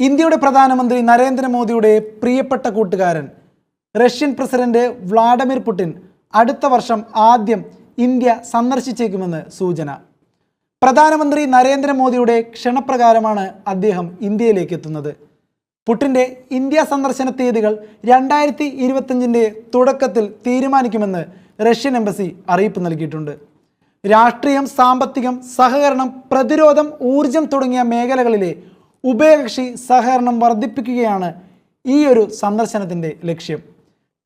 ഇന്ത്യയുടെ പ്രധാനമന്ത്രി നരേന്ദ്രമോദിയുടെ പ്രിയപ്പെട്ട കൂട്ടുകാരൻ റഷ്യൻ പ്രസിഡന്റ് വ്ളാഡിമിർ പുടിൻ അടുത്ത വർഷം ആദ്യം ഇന്ത്യ സന്ദർശിച്ചേക്കുമെന്ന് സൂചന. പ്രധാനമന്ത്രി നരേന്ദ്രമോദിയുടെ ക്ഷണപ്രകാരമാണ് അദ്ദേഹം ഇന്ത്യയിലേക്ക് എത്തുന്നത് പുട്ടിന്റെ ഇന്ത്യ സന്ദർശന തീയതികൾ രണ്ടായിരത്തി ഇരുപത്തഞ്ചിന്റെ തുടക്കത്തിൽ തീരുമാനിക്കുമെന്ന് റഷ്യൻ എംബസി അറിയിപ്പ് നൽകിയിട്ടുണ്ട്. രാഷ്ട്രീയം സാമ്പത്തികം സഹകരണം പ്രതിരോധം ഊർജം തുടങ്ങിയ മേഖലകളിലെ ഉഭയകക്ഷി സഹകരണം വർദ്ധിപ്പിക്കുകയാണ് ഈ ഒരു സന്ദർശനത്തിന്റെ ലക്ഷ്യം.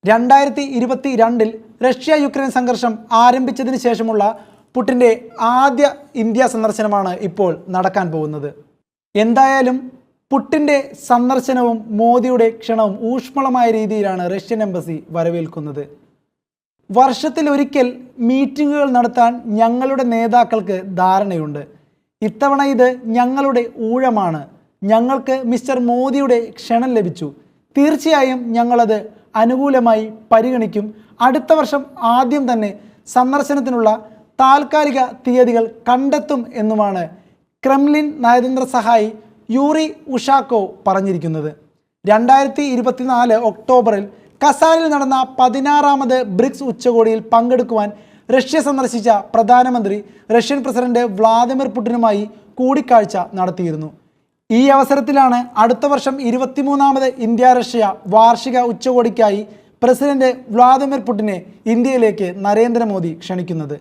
രണ്ടായിരത്തി ഇരുപത്തി രണ്ടിൽ റഷ്യ യുക്രൈൻ സംഘർഷം ആരംഭിച്ചതിന് ശേഷമുള്ള പുട്ടിന്റെ ആദ്യ ഇന്ത്യ സന്ദർശനമാണ് ഇപ്പോൾ നടക്കാൻ പോകുന്നത്. എന്തായാലും പുട്ടിന്റെ സന്ദർശനവും മോദിയുടെ ക്ഷണവും ഊഷ്മളമായ രീതിയിലാണ് റഷ്യൻ എംബസി വരവേൽക്കുന്നത്. വർഷത്തിൽ ഒരിക്കൽ മീറ്റിങ്ങുകൾ നടത്താൻ ഞങ്ങളുടെ നേതാക്കൾക്ക് ധാരണയുണ്ട്. ഇത്തവണ ഇത് ഞങ്ങളുടെ ഊഴമാണ് ഞങ്ങൾക്ക് മിസ്റ്റർ മോദിയുടെ ക്ഷണം ലഭിച്ചു. തീർച്ചയായും ഞങ്ങളത് അനുകൂലമായി പരിഗണിക്കും. അടുത്ത വർഷം ആദ്യം തന്നെ സന്ദർശനത്തിനുള്ള താൽക്കാലിക തീയതികൾ കണ്ടെത്തും എന്നുമാണ് ക്രെംലിൻ നയതന്ത്ര സഹായി യൂറി ഉഷാക്കോ പറഞ്ഞിരിക്കുന്നത്. രണ്ടായിരത്തി ഇരുപത്തിനാല് ഒക്ടോബറിൽ കസാനിൽ നടന്ന പതിനാറാമത് ബ്രിക്സ് ഉച്ചകോടിയിൽ പങ്കെടുക്കുവാൻ റഷ്യ സന്ദർശിച്ച പ്രധാനമന്ത്രി റഷ്യൻ പ്രസിഡന്റ് വ്ളാദിമിർ പുടിനുമായി കൂടിക്കാഴ്ച നടത്തിയിരുന്നു. ഈ അവസരത്തിലാണ് അടുത്ത വർഷം ഇരുപത്തിമൂന്നാമത് ഇന്ത്യ റഷ്യ വാർഷിക ഉച്ചകോടിക്കായി പ്രസിഡന്റ് വ്ളാദിമിർ പുടിനെ ഇന്ത്യയിലേക്ക് നരേന്ദ്രമോദി ക്ഷണിക്കുന്നത്.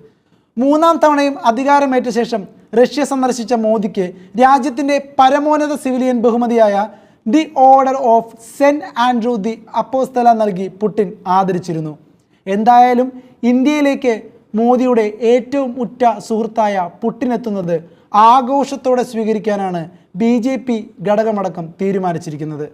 മൂന്നാം തവണയും അധികാരമേറ്റ ശേഷം റഷ്യ സന്ദർശിച്ച മോദിക്ക് രാജ്യത്തിന്റെ പരമോന്നത സിവിലിയൻ ബഹുമതിയായ the order of saint Andrew the apostle നൽകി പുടിൻ ആദരിച്ചിരുന്നു. എന്തായാലും ഇന്ത്യയിലേക്ക് മോദിയുടെ ഏറ്റവും ഉറ്റ സുഹൃത്തായ പുട്ടിനെത്തുന്നത് ആഘോഷത്തോടെ സ്വീകരിക്കാനാണ് ബി ജെ പി ഘടകമടക്കം തീരുമാനിച്ചിരിക്കുന്നത്.